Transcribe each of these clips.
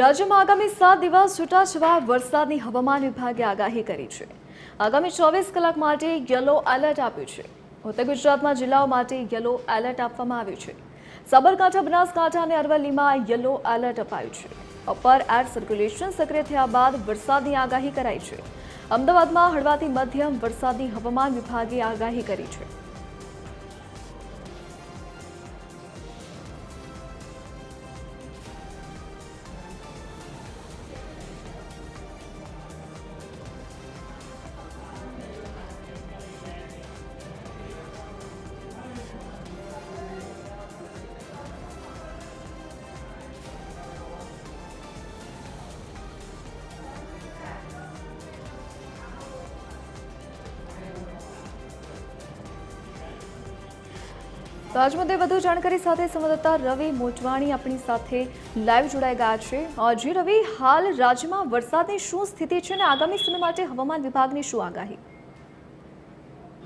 રાજ્યમાં આગામી સાત દિવસ છૂટાછવાયા વરસાદની હવામાન વિભાગે આગાહી કરી છે. આગામી ચોવીસ કલાક માટે યલો એલર્ટ આપ્યું છે. ઉત્તર ગુજરાતમાં જિલ્લાઓ માટે યલો એલર્ટ આપવામાં આવ્યું છે. સાબરકાંઠા, બનાસકાંઠા અને અરવલ્લીમાં યલો એલર્ટ અપાયું છે. અપર એર સર્ક્યુલેશન સક્રિય થયા બાદ વરસાદની આગાહી કરાઈ છે. અમદાવાદમાં હળવાથી મધ્યમ વરસાદની હવામાન વિભાગે આગાહી કરી છે. તો આજ મુદ્દે વધુ જાણકારી સાથે સંવાદદાતા રવિ મોટવાણી આપણી સાથે લાઈવ જોડાઈ ગયા છે. જી રવિ, હાલ રાજ્યમાં વરસાદની શું સ્થિતિ છે અને આગામી સમય માટે હવામાન વિભાગની શું આગાહી?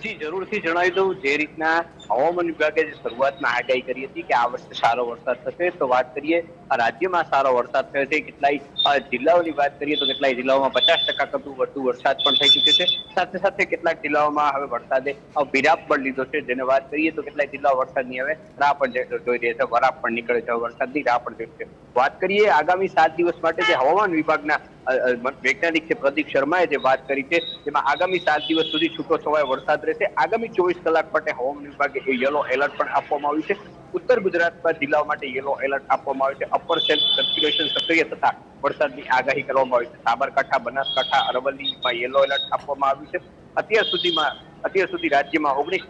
જી, જરૂરથી જણાવી દઉં. જે રીતના હવામાન વિભાગે જે શરૂઆતમાં આગાહી કરી હતી કે આ વર્ષે સારો વરસાદ થશે, તો વાત કરીએ રાજ્યમાં સારો વરસાદ થયો છે. કેટલાય જિલ્લાઓની વાત કરીએ તો કેટલાય જિલ્લાઓમાં પચાસ ટકા કરતું વધુ વરસાદ પણ થઈ ચૂક્યો છે. સાથે સાથે કેટલાક જિલ્લાઓમાં હવે વરસાદે વિરાપ પણ લીધો છે. જેને વાત કરીએ તો કેટલાય જિલ્લાઓ વરસાદની હવે રાહ પણ જોઈ રહ્યા છે. વરાપ પણ નીકળે છે, વરસાદની રાહ પણ જોઈ છે. વાત કરીએ આગામી સાત દિવસ માટે જે હવામાન વિભાગના વૈજ્ઞાનિક છે પ્રદીપ શર્માએ જે વાત કરી છે તેમાં આગામી સાત દિવસ સુધી છૂટો છવાયો વરસાદ રહેશે. આગામી ચોવીસ કલાક માટે હવામાન વિભાગે યલો એલર્ટ પણ આપવામાં આવ્યું છે. ઉત્તર ગુજરાતના જિલ્લાઓ માટે યલો એલર્ટ આપવામાં આવ્યું છે. અપર સેલ્ફ સર્ક્યુલેશન સક્રિય થતા વરસાદની આગાહી કરવામાં આવી છે. સાબરકાંઠા, બનાસકાંઠા, અરવલ્લીમાં યલો એલર્ટ આપવામાં આવ્યું છે. અત્યાર સુધીમાં, અત્યાર સુધી રાજ્યમાં ઓગણીસ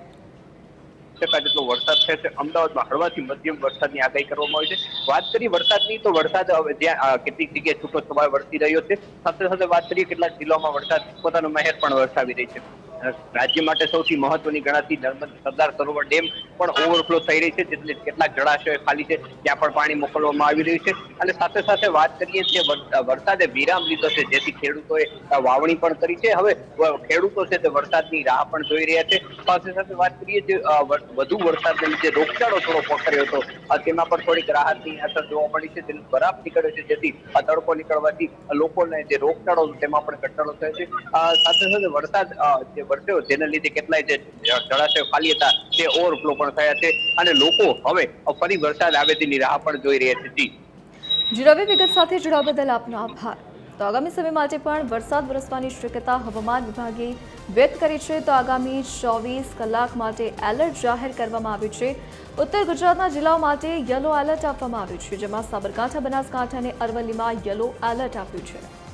ટકા જેટલો વરસાદ થાય છે અમદાવાદમાં હળવાથી મધ્યમ વરસાદની આગાહી કરવામાં આવી છે. વાત કરીએ વરસાદની તો વરસાદ હવે જ્યાં કેટલીક જગ્યાએ છૂટો છવાય વરસી રહ્યો છે. સાથે સાથે વાત કરીએ કેટલાક જિલ્લાઓમાં વરસાદ, પોતાનો મહેર પણ વરસાવી રહી છે. રાજ્ય માટે સૌથી મહત્વની ગણાતી નર્મદા સરદાર સરોવર ડેમ પણ ઓવરફ્લો થઈ રહી છે, જેટલે કેટલાક જળાશયો ખાલી છે, ત્યાં પણ પાણી મોકલવામાં આવી રહ્યું છે. અને સાથે સાથે વાત કરીએ કે વરસાદે વિરામ લીધો છે, જેથી ખેડૂતોએ વાવણી પણ કરી છે. હવે ખેડૂતો છે તે વરસાદની રાહ પણ જોઈ રહ્યા છે. સાથે સાથે વાત કરીએ જે વધુ વરસાદને લીધે રોગચાળો થોડો પકડ્યો હતો. તેમાં પણ થોડીક રાહતની અસર જોવા મળી છે. તેનું બરાફ નીકળ્યો છે, જેથી તડકો નીકળવાથી લોકોને જે રોગચાળો તેમાં પણ ઘટાડો થયો છે. સાથે સાથે વરસાદ જે વરસ્યો જેના લીધે કેટલાય જે જળાશયો ખાલી હતા, તે ઓવરફ્લો પણ થયા છે. અને લોકો હવે ફરી વરસાદ આવે તેની રાહ પણ જોઈ રહ્યા છે. જી. રવિ વિગત સાથે જોડાવા બદલ આપનો આભાર. તો આગામી સમય માટે પણ વરસાદ વરસવાની શક્યતા હવામાન વિભાગે વ્યક્ત કરી છે. તો આગામી ચોવીસ કલાક માટે એલર્ટ જાહેર કરવામાં આવ્યું છે. ઉત્તર ગુજરાતના જિલ્લાઓ માટે યલો એલર્ટ આપવામાં આવ્યું છે, જેમાં સાબરકાંઠા, બનાસકાંઠા અને અરવલ્લીમાં યલો એલર્ટ આપ્યું છે.